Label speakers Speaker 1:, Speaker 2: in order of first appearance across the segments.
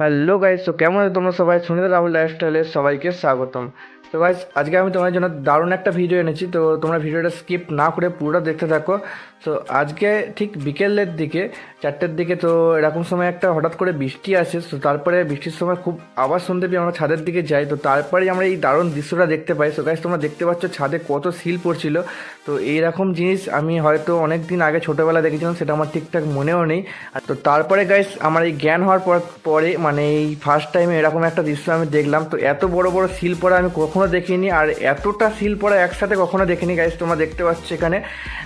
Speaker 1: Hello guys তো কেমন আছে তোমরা সবাই? সুনীল রাহুল লাইফস্টাইলে সবাইকে স্বাগতম। তো গাইস আজকে আমি তোমার জন্য দারুণ একটা ভিডিও এনেছি। তো তোমরা ভিডিওটা স্কিপ না করে পুরোটা দেখতে থাকো। তো আজকে ঠিক বিকেলের দিকে, চারটের দিকে তো এরকম সময় একটা হঠাৎ করে বৃষ্টি আসে। তো তারপরে বৃষ্টির সময় খুব আবার শুনতে পেয়ে আমরা ছাদের দিকে যাই। তো তারপরে আমরা এই দারুণ দৃশ্যটা দেখতে পাই। তো গাইস তোমরা দেখতে পাচ্ছ ছাদে কত শিল পড়ছিল। তো এইরকম জিনিস আমি হয়তো অনেক দিন আগে ছোটোবেলা দেখেছিলাম, সেটা আমার ঠিকঠাক মনেও নেই। আর তো তারপরে গাইস আমার এই জ্ঞান হওয়ার পর, পরে মানে এই ফার্স্ট টাইমে এরকম একটা দৃশ্য আমি দেখলাম। তো এত বড় বড় সিল পড়া আমি কখনো দেখিনি আর এতটা সিল পড়া একসাথে কখনো দেখিনি গাইস তোমরা দেখতে পাচ্ছ এখানে।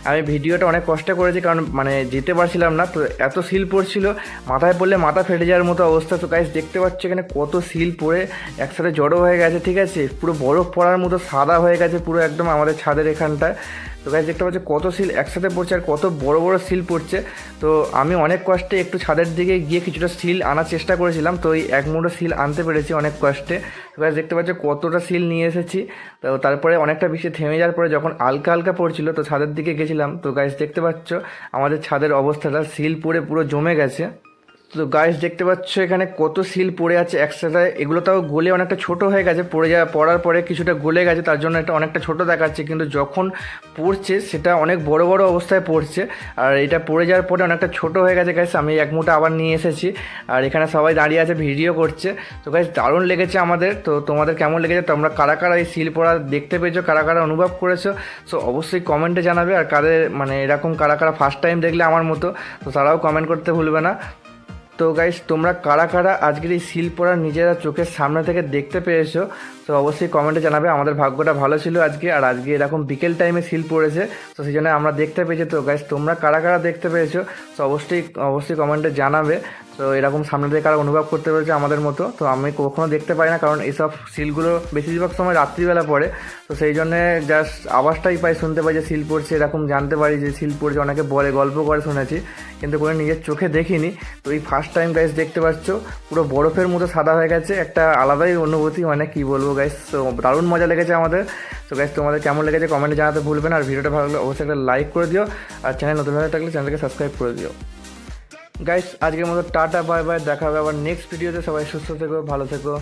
Speaker 1: আমি ভিডিওটা অনেক কষ্ট করেছি কারণ মানে যেতে পারছিলাম না, তো এত সিল পড়ছিল, মাথায় পড়লে মাথা ফেটে যাওয়ার মতো অবস্থা। তো গাইজ দেখতে পাচ্ছ এখানে কত সিল পড়ে, একসাথে জড়ো হয়ে গেছে, ঠিক আছে? পুরো বরফ পড়ার মতো সাদা হয়ে গেছে পুরো একদম আমাদের ছাদের এখানটায়। তো গাছ দেখতে পাচ্ছ কত সিল একসাথে পড়ছে আর কত বড় বড় সিল পড়ছে। তো আমি অনেক কষ্টে একটু ছাদের দিকে গিয়ে কিছুটা সিল আনার চেষ্টা করেছিলাম তো এই এক মুঠো সিল আনতে পেরেছি অনেক কষ্টে। তো গাছ দেখতে পাচ্ছ কতটা সিল নিয়ে এসেছি। তো তারপরে অনেকটা বৃষ্টি থেমে যাওয়ার পরে যখন আলকা আলকা পড়ছিল, তো ছাদের দিকে গেছিলাম। তো গাছ দেখতে পাচ্ছ আমাদের ছাদের অবস্থাটা, সিল পড়ে পুরো জমে গেছে। তো গাইস দেখতে পাচ্ছ এখানে কত সিল পড়ে আছে একসাথে এগুলো তাও গলে অনেকটা ছোট হয়ে গেছে, পড়ে যাওয়া পড়ার পরে কিছুটা গলে গেছে, তার জন্য এটা অনেকটা ছোট দেখাচ্ছে। কিন্তু যখন পড়ছে, সেটা অনেক বড় বড় অবস্থায় পড়ছে। আর এটা পড়ে যাওয়ার পরে অনেকটা ছোট হয়ে গেছে গাইস আমি এক মুঠো আবার নিয়ে এসেছি। আর এখানে সবাই দাঁড়িয়ে আছে ভিডিও করছে। তো গাইস দারুণ লেগেছে আমাদের। তো তোমাদের কেমন লেগেছে? তোমরা কারা কারা এই সিল পড়া দেখতে পেয়েছ, কারা কারা অনুভব করেছ? সো অবশ্যই কমেন্টে জানাবে। আর কাদের মানে এরকম কারা কারা ফার্স্ট টাইম দেখলে আমার মতো, তো তারাও কমেন্ট করতে ভুলবে না। তো গাইস তোমরা কারা কারা আজকের এই সিল পড়া নিজেরা চোখের সামনে থেকে দেখতে পেয়েছ, তো অবশ্যই কমেন্টে জানাবে, আমাদের ভাগ্যটা ভালো ছিল আজকে, আর আজকে এরকম বিকেল টাইমে সিল পড়েছে, তো সেই জন্য আমরা দেখতে পেয়েছি। তো গাইস তোমরা কারা কারা দেখতে পেয়েছ, তো অবশ্যই অবশ্যই কমেন্টে জানাবে। তো এরকম সামনে থেকে কারা অনুভব করতে পেরেছে আমাদের মতো, তো আমি কখনো দেখতে পাই না, কারণ এইসব সিলগুলো বেশিরভাগ সময় রাত্রিবেলা পড়ে। তো সেই জন্যে জাস্ট আওয়াজটাই পাই, শুনতে পাই যে সিল পড়ছে, এরকম জানতে পারি যে সিল পড়ছে, অনেকে বলে, গল্প করে শুনেছি, কিন্তু কোনো নিজের চোখে দেখিনি। তো এই ফার্স্ট টাইম গাইস দেখতে পাচ্ছ, পুরো বরফের মতো সাদা হয়ে গেছে, একটা আলাদাই অনুভূতি মানে কি বলব গাইস তো দারুণ মজা লেগেছে আমাদের। তো গাইস তোমাদের কেমন লেগেছে কমেন্টে জানাতে ভুলবেন আর ভিডিওটা ভালো লাগলে অবশ্যই একটা লাইক করে দিও, আর চ্যানেল নতুন হয়ে থাকলে চ্যানেলকে সাবস্ক্রাইব করে দিও। গাইস আজকের মতো টাটা বাই বাই দেখা হবে আবার নেক্সট ভিডিওতে সবাই সুস্থ থেকো, ভালো থেকো।